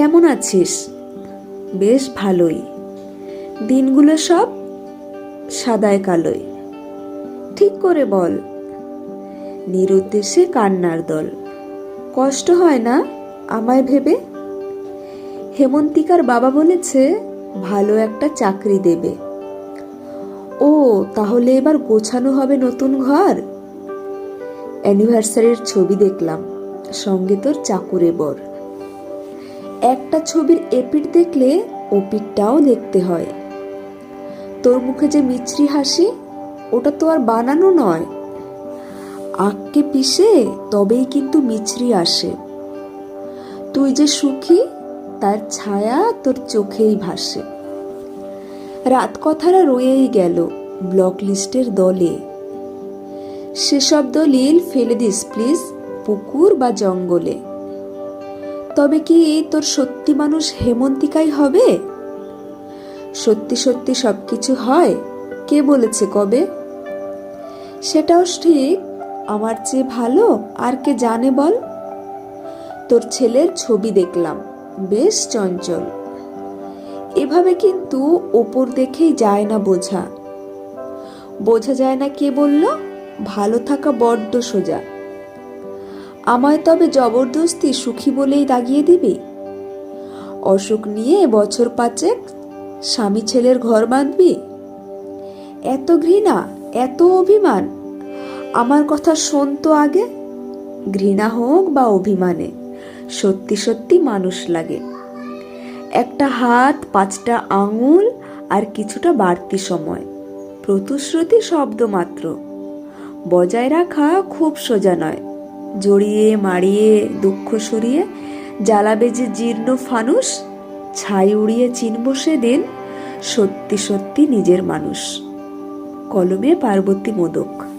কেমন আছিস? বেশ ভালোই। দিনগুলো সব সাদায় কালোয় ঠিক করে বল। নিরুদ্দেশে কান্নার দল। কষ্ট হয় না আমায় ভেবে? হেমন্তিকার বাবা বলেছে, ভালো একটা চাকরি দেবে। ও, তাহলে এবার গোছানো হবে নতুন ঘর? অ্যানিভার্সারির ছবি দেখলাম। সঙ্গে তোর চাকুরে বর। একটা ছবির এপিট দেখলে ওপিটটাও দেখতে হয়। তোর মুখে যে মিছরি হাসি, ওটা তো আর বানানো নয়। আখকে পিষে তবেই কিন্তু মিছরি আসে। তুই যে সুখী, তার ছায়া তোর চোখেই ভাসে। রাত কথারা রয়েই গেল ব্লক লিস্টের দলে। সেসব দলিল ফেলে দিস প্লিজ, পুকুর বা জঙ্গলে। তবে কি তোর সত্যি মানুষ হেমন্তিকাই হবে? সত্যি সত্যি সবকিছু হয়, কে বলেছে কবে? সেটাও ঠিক, আমার চেয়ে ভালো আর কে জানে বল? তোর ছেলের ছবি দেখলাম, বেশ চঞ্চল। এভাবে কিন্তু ওপর দেখেই যায় না বোঝা। বোঝা যায় না কে বলল, ভালো থাকা বড্ড সোজা। আমায় তবে জবরদস্তি সুখী বলেই দাগিয়ে দিবি? অসুখ নিয়ে বছর পাঁচেক স্বামী ছেলের ঘর বাঁধবি? এত ঘৃণা, এত অভিমান, আমার কথা শোন তো আগে। ঘৃণা হোক বা অভিমানে, সত্যি সত্যি মানুষ লাগে। একটা হাত, পাঁচটা আঙুল আর কিছুটা বাড়তি সময়, প্রতিশ্রুতি শব্দ মাত্র। বজায় রাখা খুব সোজা নয়। জড়িয়ে মাড়িয়ে দুঃখ সরিয়ে, জ্বালাবে যে জীর্ণ ফানুষ, ছাই উড়িয়ে চিনব সেদিন সত্যি সত্যি নিজের মানুষ। কলমে পার্বতী মোদক।